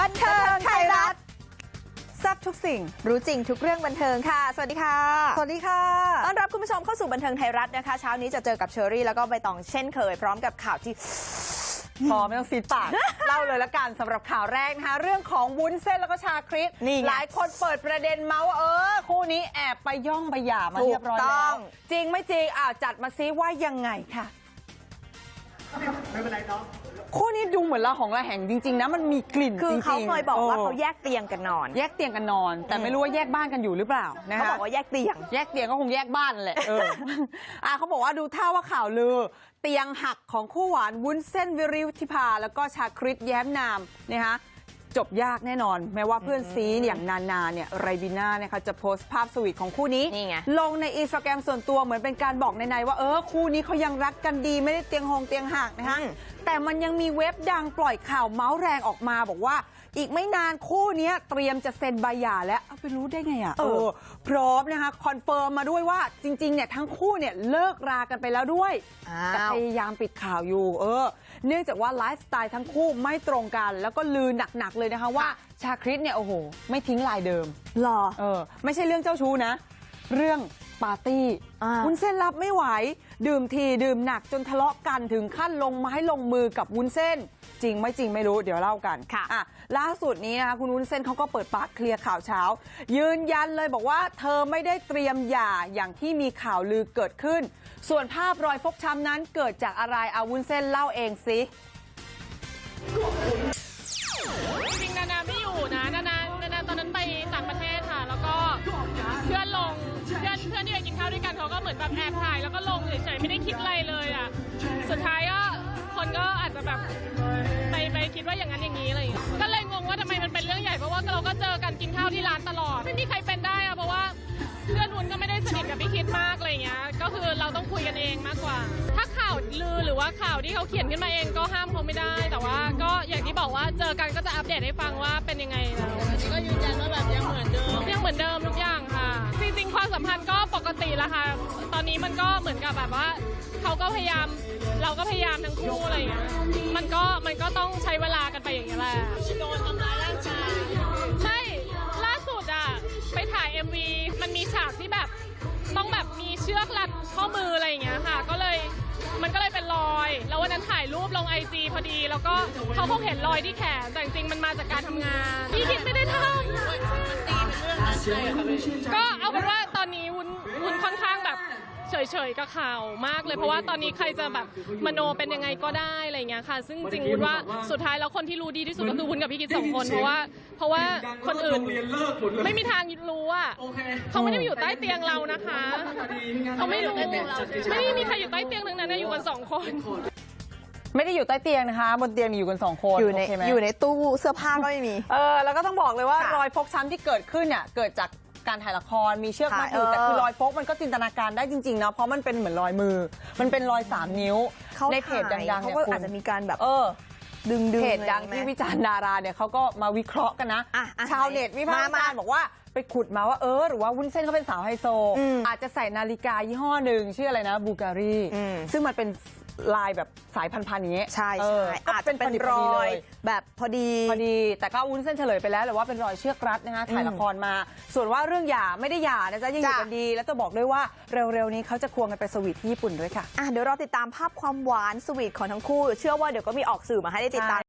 บันเทิงไทยรัฐแซ่บทุกสิ่ง รู้จริงทุกเรื่องบันเทิงค่ะ สวัสดีค่ะ สวัสดีค่ะ ต้อนรับคุณผู้ชมเข้าสู่บันเทิงไทยรัฐนะคะ เช้านี้จะเจอกับเชอรี่แล้วก็ใบตองเช่นเคย พร้อมกับข่าวที่พอไม่ต้องซีดปาก เล่าเลยละกันสำหรับข่าวแรกนะคะเรื่องของวุ้นเส้นแล้วก็ชาคริสนี่ไงหลายคนเปิดประเด็นเมาส์ว่าเออ คู่นี้แอบไปย่องไปหย่ามาถูกเรียบร้อยต้แล้อวงจริงไม่จริงอ่าจัดมาซิว่ายังไงค่ะ คู่นี้ดูเหมือนละของละแห่งจริง ๆ นะ มันมีกลิ่นคือจริงๆเขาเคยบอกว่าออเขาแยกเตียงกันนอน แยกเตียงกันนอน แต่ไม่รู้ว่าแยกบ้านกันอยู่หรือเปล่านะเขาคะ บอกว่าแยกเตียง แยกเตียงก็คงแยกบ้านนั่นแหละเออ อะเขาบอกว่าดูท่าว่าข่าวลือ เตียงหักของคู่หวานวุ้นเส้นวิริวทิพาแล้วก็ชาคริตแย้มนามนะคะจบยากแน่นอน แม้ว่าเพื่อนซีอย่างนานาเนี่ยไรบิน่าเนี่ยค่ะจะโพสต์ภาพสวีทของคู่นี้ นี่ไง ลงในอินสตาแกรมส่วนตัวเหมือนเป็นการบอกในๆว่าเออคู่นี้เขายังรักกันดีไม่ได้เตียงหงเตียงหักนะคะอืม แต่มันยังมีเว็บดังปล่อยข่าวเมาส์แรงออกมาบอกว่าอีกไม่นานคู่เนี้ยเตรียมจะเซ็นใบหย่าแล้วเอาไปรู้ได้ไงอะเออพร้อมนะคะคอนเฟิร์มมาด้วยว่าจริงๆเนี่ยทั้งคู่เนี่ยเลิกรากันไปแล้วด้วยอ้าแต่วพยายามปิดข่าวอยู่เออ เนื่องจากว่าไลฟ์สไตล์ทั้งคู่ไม่ตรงกัน แล้วก็ลือหนักๆเลยนะคะว่าชาคริสเนี่ยโอ้โห ไม่ทิ้งลายเดิมหรอเออไม่ใช่เรื่องเจ้าชู้นะ เรื่อง ปาร์ตี้อ่าวุ้นเส้นรับไม่ไหวดื่มทีดื่มหนักจนทะเลาะกันถึงขั้นลงไม้ลงมือกับวุ้นเส้น จริงไม่จริงไม่รู้เดี๋ยวเล่ากันค่ะอะล่าสุดนี้นะคะคุณวุ้นเส้นเขาก็เปิดปากเคลียร์ข่าวเช้า ยืนยันเลยบอกว่าเธอไม่ได้เตรียมหย่าอย่างที่มีข่าวลือเกิดขึ้น ส่วนภาพรอยฟกช้ำนั้นเกิดจากอะไรเอาวุ้นเส้นเล่าเองสิ คิดว่าอย่างนั้นอย่างนี้อะไรอย่างเงี้ยก็เลยงงว่าทำไมมันเป็นเรื่องใหญ่เพราะว่าเราก็เจอกันกินข้าวที่ร้านตลอด ไม่มีใครเป็นได้อะเพราะว่าเพื่อนวุ้นก็ไม่ได้สนิทกับพี่คิดมากอะไรอย่างเงี้ย ก็คือเราต้องคุยกันเองมากกว่า ถ้าข่าวลือหรือว่าข่าวที่เขาเขียนขึ้นมาเองก็ห้ามเขาไม่ได้ แต่ว่าก็อย่างที่บอกว่าเจอกันก็จะอัปเดตให้ฟังว่าเป็นยังไงแล้วก็ยืนยันว่าแบบยังเหมือนเดิมยังเหมือนเดิมทุกอย่างค่ะ จริงๆความสัมพันธ์ก็ปกติละค่ะต อนนี้มันก็เหมือนกับแบบว่าเขาก็พยายามเราก็พยายามทั้งคู่อะไรอย่างเงี้ยมันก็มันก็ต้องใช้เวลากันไปอย่างเงี้ยแหละโดนทำร้ายร่างกายใช่ล่าสุดอะไปถ่าย MV มันมีฉากที่แบบต้องแบบมีเชือกรัดข้อมืออะไรอย่างเงี้ยค่ะ ก็เลยมันก็เลยเป็นรอย แล้ววันนั้นถ่ายรูปลงไอจีพอดี แล้วก็เขาคงเห็นรอยที่แขน แต่จริงมันมาจากการทำงานพี่คิดไม่ได้ทำก็เอาเป็นว่าตอนนี้วุ้น เฉยๆกับข่าวมากเลยเพราะว่าตอนนี้ใครจะแบบมโนเป็นยังไงก็ได้อะไรอย่างเงี้ยค่ะ ซึ่งจริงๆวุ้นว่าสุดท้ายแล้วคนที่รู้ดีที่สุดก็คือวุ้นกับพี่คิดสองคนเพราะว่าเพราะว่าคนอื่นไม่มีทางรู้อะเขาไม่ได้อยู่ใต้เตียงเรานะคะเขาไม่รู้ไม่มีใครอยู่ใต้เตียงทั้งนั้นนะอยู่กันสองคนไม่ได้อยู่ใต้เตียงนะคะ บนเตียงมีอยู่กันสองคนอยู่ในโเคไหมอยู่ในตู้เสื้อผ้าก็ไม่มีเออแล้วก็ต้องบอกเลยว่าค่ะรอยฟกช้ำที่เกิดขึ้นเนี่ยเกิดจาก การถ่ายละครมีเชือกมัดอยู่ค่ะแต่คือเออรอยฟกมันก็จินตนาการได้จริงๆเนาะเพราะมันเป็นเหมือนรอยมือ มันเป็นรอยสามนิ้วเขาในเพจดังๆเขาเนี่ยก็คุณอาจจะมีการแบบเออดึงดึงเพจดังที่วิจารณ์ดาราเนี่ยเขาก็มาวิเคราะห์กันนะอะอะชาวเน็ตวิพากษ์วิจารณ์บอกว่า ไปขุดมาว่าเออหรือว่าวุ้นเส้นเขาเป็นสาวไฮโซอืมอาจจะใส่นาฬิกายี่ห้อหนึ่งชื่ออะไรนะบูการีอืมซึ่งมันเป็นลายแบบสายพันธุ์ๆอย่างเงี้ยใช่เอใช่อก็อาจจะเป็นพดีรพดีอเลยแบบพอดีพอดี แต่ก็วุ้นเส้นเฉลยไปแล้วหรือว่าเป็นรอยเชือกรัดนะคะถ่ายละครมา ส่วนว่าเรื่องหย่าไม่ได้หย่านะจ๊ะยังอยู่จ้ะกันดี แล้วจะบอกด้วยว่าเร็วๆนี้เขาจะควงกันไปสวีทที่ญี่ปุ่นด้วยค่ะอะเดี๋ยวเราติดตามภาพความหวานสวีทของทั้งคู่ เชื่อว่าเดี๋ยวก็มีออกสื่อมาให้ได้ติดตาม